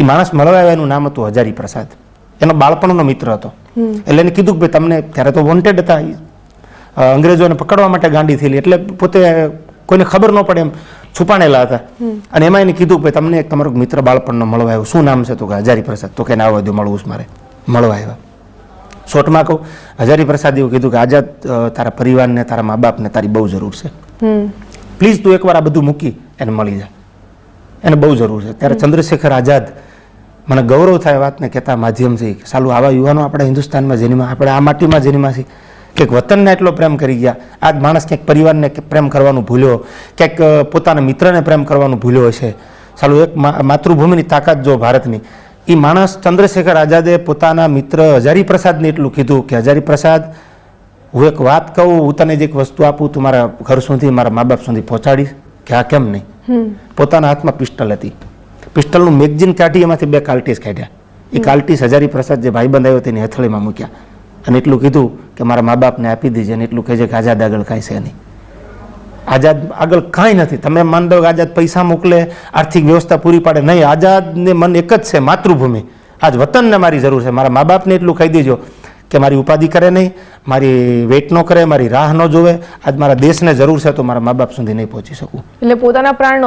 એ માણસ મળવા આવ્યા એનું નામ હતું હજારી પ્રસાદ. એનો બાળપણનો મિત્ર હતો. એટલે એને કીધું કે ભાઈ તમને ત્યારે તો વોન્ટેડ હતા. અંગ્રેજોને પકડવા માટે ગાંડી થયેલી. એટલે પોતે કોઈને ખબર ન પડે એમ છુપાણેલા હતા. અને એમાં એને કીધું કે તમને એક તમારો મિત્ર બાળપણનો મળવા આવ્યો. શું નામ છે તો કે હજારી પ્રસાદ. તો કે ના આવવા દો મળવું મારે. મળવા આવ્યા. શોર્ટમાં કહું હજારી પ્રસાદ એવું કીધું કે આઝાદ તારા પરિવારને તારા મા બાપને તારી બહુ જરૂર છે. પ્લીઝ તું એકવાર આ બધું મૂકી એને મળી જા. એને બહુ જરૂર છે. ત્યારે ચંદ્રશેખર આઝાદ મને ગૌરવ થાય વાતને કહેતા માધ્યમથી સાલું આવા યુવાનો આપણા હિન્દુસ્તાનમાં જેનીમાં આપણે આ માટીમાં જન્મા છીએ. ક્યાંક વતનને એટલો પ્રેમ કરી ગયા આજ માણસ ક્યાંક પરિવારને પ્રેમ કરવાનું ભૂલ્યો ક્યાંક પોતાના મિત્રને પ્રેમ કરવાનું ભૂલ્યો હશે. સાલું એક માતૃભૂમિની તાકાત જો ભારતની એ માણસ ચંદ્રશેખર આઝાદે પોતાના મિત્ર હજારી પ્રસાદને એટલું કીધું કે હજારી પ્રસાદ હું એક વાત કહું હું તને જે એક વસ્તુ આપું તું મારા ઘર સુધી મારા મા બાપ સુધી પહોંચાડીશ. કે આ કેમ નહીં? પોતાના હાથમાં પિસ્ટલ હતી. પિસ્ટલનું મેગઝીન કાઢી એમાંથી બે કાલ્ટીસ કાઢ્યા. એ કાલ્ટીસ હજારી પ્રસાદ જે ભાઈબંધ આવ્યો તેની હથળીમાં મૂક્યા. અને એટલું કીધું કે મારા મા બાપને આપી દીજે અને એટલું કહેજે કે આઝાદ આગળ કાંઈ છે નહીં. આઝાદ આગળ કાંઈ નથી. તમે માન દો કે આઝાદ પૈસા મોકલે આર્થિક વ્યવસ્થા પૂરી પાડે. નહીં આઝાદને મન એક જ છે માતૃભૂમિ. આજ વતનને મારી જરૂર છે. મારા મા બાપને એટલું કહી દેજો કે મારી ઉપાધિ કરે નહીં મારી વેટ ન કરે મારી રાહ ન જોવે. આજ મારા દેશને જરૂર છે તો મારા મા બાપ સુધી નહીં પહોંચી શકું. એટલે પોતાના પ્રાણ